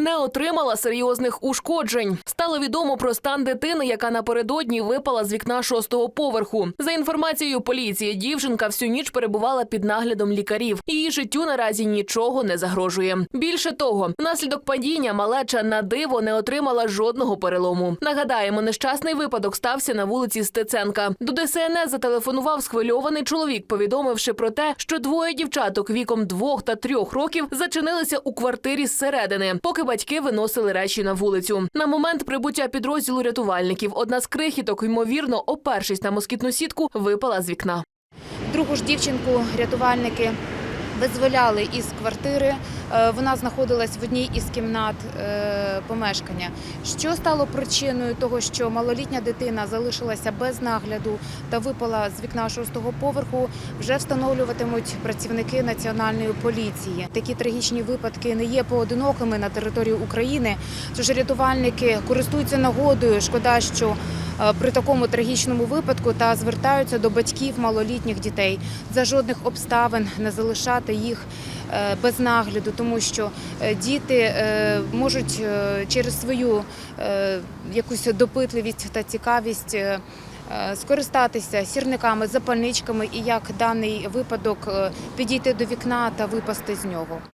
не отримала серйозних ушкоджень. Стало відомо про стан дитини, яка напередодні випала з вікна шостого поверху. За інформацією поліції, дівчинка всю ніч перебувала під наглядом лікарів. Її життю наразі нічого не загрожує. Більше того, внаслідок падіння малеча на диво не отримала жодного перелому. Нагадаємо, нещасний випадок стався на вулиці Стеценка. До ДСНС зателефонував схвильований чоловік, повідомивши про те, що двоє дівчаток віком двох та трьох років зачинилися у квартирі зсередини, поки батьки виносили речі на вулицю. На момент прибуття підрозділу рятувальників одна з крихіток, ймовірно, опершись на москітну сітку, випала з вікна. Другу ж дівчинку рятувальники визволяли із квартири. Е, Вона знаходилась в одній із кімнат е, помешкання. Що стало причиною того, що малолітня дитина залишилася без нагляду та випала з вікна шостого поверху, вже встановлюватимуть працівники національної поліції. Такі трагічні випадки не є поодинокими на території України. Тож рятувальники користуються нагодою. Шкода, що е, при такому трагічному випадку та звертаються до батьків малолітніх дітей за жодних обставин не залишати їх без нагляду, тому що е, діти е, можуть е, через свою е, якусь допитливість та цікавість. е, е, Скористатися сірниками, запальничками і як даний випадок е, підійти до вікна та випасти з нього.